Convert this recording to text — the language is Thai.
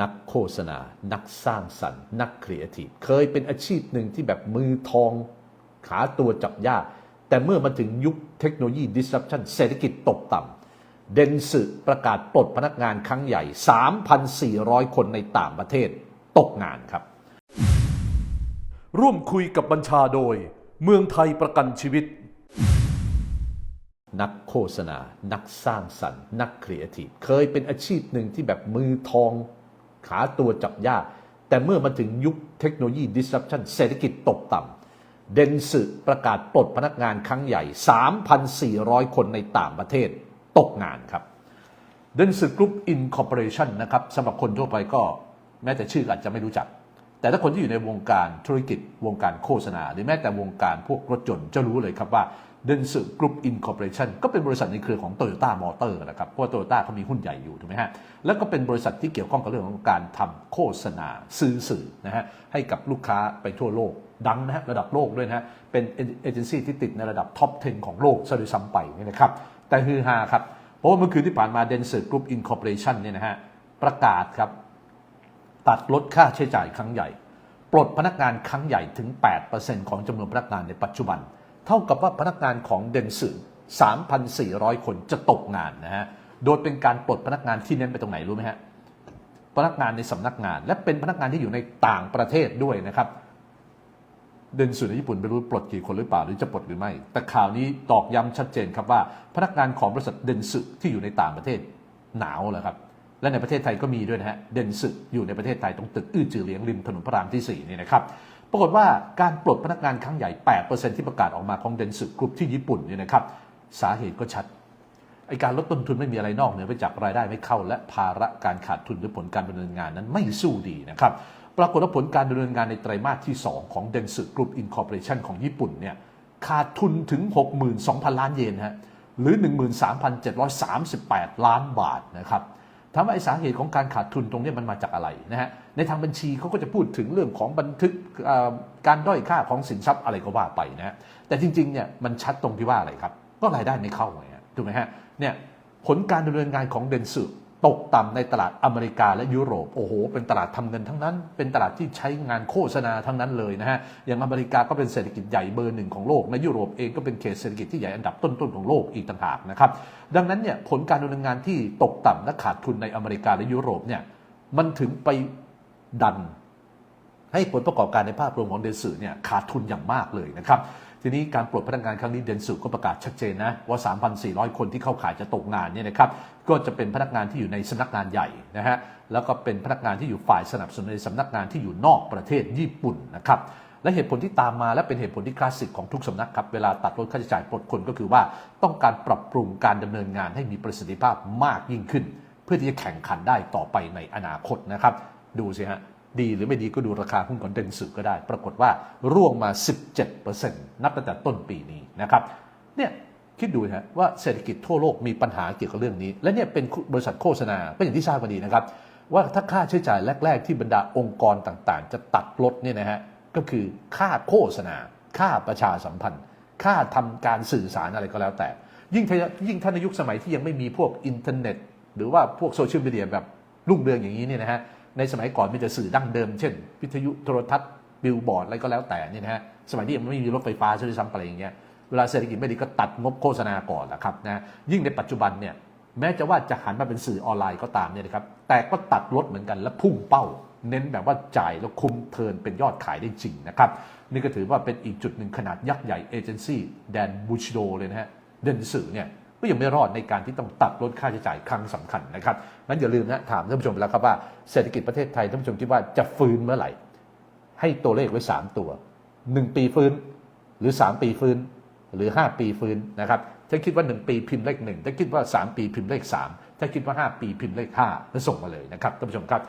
นักโฆษณา นักสร้างสรรค์ นักครีเอทีฟเคยเป็นอาชีพหนึ่งที่แบบมือทองขาตัวจับยาก แต่เมื่อมาถึงยุคเทคโนโลยี disruption เศรษฐกิจตกต่ำเดนสึประกาศปลดพนักงานครั้งใหญ่ 3,400 คนในต่างประเทศตกงานครับ ร่วมคุยกับบัญชาโดย เมืองไทยประกันชีวิต นักโฆษณา นักสร้างสรรค์ นักครีเอทีฟเคยเป็นอาชีพหนึ่งที่แบบมือทอง ขาตัวจับยาก แต่เมื่อมาถึงยุคเทคโนโลยี disruption เศรษฐกิจตกต่ำเดนสึประกาศปลดพนักงานครั้งใหญ่ 3,400 คนในต่างประเทศตกงานครับเดนสึกรุ๊ปอินคอร์ปอเรชันนะครับสำหรับคนทั่วไปก็แม้แต่ชื่ออาจจะไม่รู้จัก แต่ถ้าคนที่อยู่ในวงการธุรกิจวงการโฆษณา หรือแม้แต่วงการพวกรถยนต์จะรู้เลยครับว่าเดนสึกรุ๊ปอินคอร์ปอเรชันก็เป็นบริษัทในเครือของโตโยต้ามอเตอร์นะครับ เพราะว่าโตโยต้าเขามีหุ้นใหญ่อยู่ถูกไหมฮะ แล้วก็เป็นบริษัทที่เกี่ยวข้องกับเรื่องของการทำโฆษณาซื้อสื่อนะฮะให้กับลูกค้าไปทั่วโลกดังนะฮะระดับโลกด้วยนะฮะ เป็นเอเจนซี่ที่ติดในระดับท็อป 10 ของโลกซะด้วยซ้ำไปนี่นะครับ แต่ฮือฮาครับ เพราะว่าเมื่อคืนที่ผ่านมาเดนเซอร์กรุ๊ปอินคอร์ปอเรชันเนี่ยนะฮะประกาศครับ ตัดลดค่าใช้จ่ายครั้งใหญ่ ปลดพนักงานครั้งใหญ่ถึง 8%ของจำนวนพนักงานในปัจจุบัน เท่ากับว่าพนักงานของเดนสึ3,400 คนจะตกงานนะฮะ โดยเป็นการปลดพนักงานที่เน้นไปตรงไหนรู้ไหมฮะ พนักงานในสำนักงาน และเป็นพนักงานที่อยู่ในต่างประเทศด้วยนะครับเดนสุในญี่ปุ่นไม่รู้ปลดกี่คนหรือเปล่าหรือจะปลดหรือไม่ แต่ข่าวนี้ตอกย้ำชัดเจนครับว่า พนักงานของบริษัทเดนสึที่อยู่ในต่างประเทศหนาวแล้วครับ และในประเทศไทยก็มีด้วยนะฮะเดนสึอยู่ในประเทศไทยตรงตึกอื้อจือเหลียงริมถนนพระรามที่4นี่นะครับปรากฏว่าการปลดพนักงานครั้งใหญ่ 8%ที่ประกาศออกมาของเดนสึกรุ๊ปที่ญี่ปุ่นเนี่ยนะครับสาเหตุก็ชัดไอการลดต้นทุนไม่มีอะไรนอกเหนือไปจากรายได้ไม่เข้า และภาระการขาดทุนหรือผลการดำเนินงานนั้นไม่สู้ดีนะครับปรากฏว่าผลการดำเนินงานในไตรมาสที่ 2 ของ d e n s u Group Incorporation ของญี่ปุ่นเนี่ยขาดทุนถึง 62,000 ล้านเยนฮะหรือ 13,738 ล้านบาทนะครับ ถามว่าไอสาเหตุของการขาดทุนตรงนี้มันมาจากอะไรนะฮะในทางบัญชีเขาก็จะพูดถึงเรื่องของบันทึกการด้อยค่าของสินทรัพย์อะไรก็ว่าไปนะแต่จริงๆเนี่ยมันชัดตรงที่ว่าอะไรครับ ก็รายได้ไม่เข้าไงถูกไหมฮะเนี่ยผลการดำเนินงานของเดนสึ ตกต่ำในตลาดอเมริกาและยุโรปโอ้โหเป็นตลาดทำเงินทั้งนั้น เป็นตลาดที่ใช้งานโฆษณาทั้งนั้นเลยนะฮะอย่างอเมริกาก็เป็นเศรษฐกิจใหญ่เบอร์หนึ่งของโลกในยุโรปเองก็เป็นเขตเศรษฐกิจที่ใหญ่อันดับต้นๆของโลกอีกต่างหากนะครับดังนั้นเนี่ยผลการดำเนินงานที่ตกต่ำและขาดทุนในอเมริกาและยุโรปเนี่ยมันถึงไปดันให้ผลประกอบการในภาพรวมของเดนสึเนี่ยขาดทุนอย่างมากเลยนะครับ ทีนี้การปลดพนักงานครั้งนี้เดนสึก็ประกาศชัดเจนนะว่า 3,400 คนที่เข้าขายจะตกงานเนี่ยนะครับก็จะเป็นพนักงานที่อยู่ในสำนักงานใหญ่นะฮะแล้วก็เป็นพนักงานที่อยู่ฝ่ายสนับสนุนในสำนักงานที่อยู่นอกประเทศญี่ปุ่นนะครับและเหตุผลที่ตามมาและเป็นเหตุผลที่คลาสสิกของทุกสำนักครับเวลาตัดลดค่าใช้จ่ายปลดคนก็คือว่าต้องการปรับปรุงการดำเนินงานให้มีประสิทธิภาพมากยิ่งขึ้น เพื่อที่จะแข่งขันได้ต่อไปในอนาคตนะครับ ดูสิฮะ ดีหรือไม่ดีก็ดูราคาหุ้นของเดนสึก็ได้ ปรากฏว่าร่วงมา 17%นับตั้งแต่ต้นปีนี้นะครับเนี่ยคิดดูนะฮะว่าเศรษฐกิจทั่วโลกมีปัญหาเกี่ยวกับเรื่องนี้ และเนี่ยเป็นบริษัทโฆษณาก็อย่างที่ทราบกันดีนะครับ ว่าถ้าค่าใช้จ่ายแรก ๆ ที่บรรดาองค์กรต่างๆ จะตัดลดเนี่ยนะฮะก็คือค่าโฆษณา ค่าประชาสัมพันธ์ ค่าทำการสื่อสารอะไรก็แล้วแต่ ยิ่งถ้ายิ่งถ้าในยุคสมัยที่ยังไม่มีพวกอินเทอร์เน็ต หรือว่าพวกโซเชียลมีเดียแบบรุ่งเรืองอย่างนี้เนี่ยนะฮะ ในสมัยก่อนมีแต่สื่อดั้งเดิม เช่น วิทยุโทรทัศน์บิลบอร์ดอะไรก็แล้วแต่นี่นะฮะสมัยที่ยังไม่มีรถไฟฟ้าใช่ไหมซ้ำไปอะไรอย่างเงี้ยเวลาเศรษฐกิจไม่ดีก็ตัดงบโฆษณาก่อนแหละครับนะยิ่งในปัจจุบันเนี่ยแม้จะว่าจะหันมาเป็นสื่อออนไลน์ก็ตามเนี่ยนะครับแต่ก็ตัดลดเหมือนกันและพุ่งเป้า เน้นแบบว่าจ่ายแล้วคุมเทินเป็นยอดขายได้จริงนะครับนี่ก็ถือว่าเป็นอีกจุดหนึ่งขนาดยักษ์ใหญ่เอเจนซี่แดนบูชโดเลยนะฮะเดินสื่อเนี่ย ก็ยังไม่รอดในการที่ต้องตัดลดค่าใช้จ่ายครั้งสำคัญนะครับงั้นอย่าลืมนะถามท่านผู้ชมไปแล้วครับว่าเศรษฐกิจประเทศไทยท่านผู้ชมคิดว่าจะฟื้นเมื่อไหร่ ให้ตัวเลขไว้ 3 ตัว 1 ปีฟื้น หรือ 3 ปีฟื้น หรือ 5 ปีฟื้นนะครับถ้าคิดว่า 1 ปีพิมพ์เลข1ถ้าคิดว่า 3 ปีพิมพ์เลข 3 ถ้าคิดว่า 5 ปีพิมพ์เลข5แล้วส่งมาเลยนะครับท่านผู้ชมครับ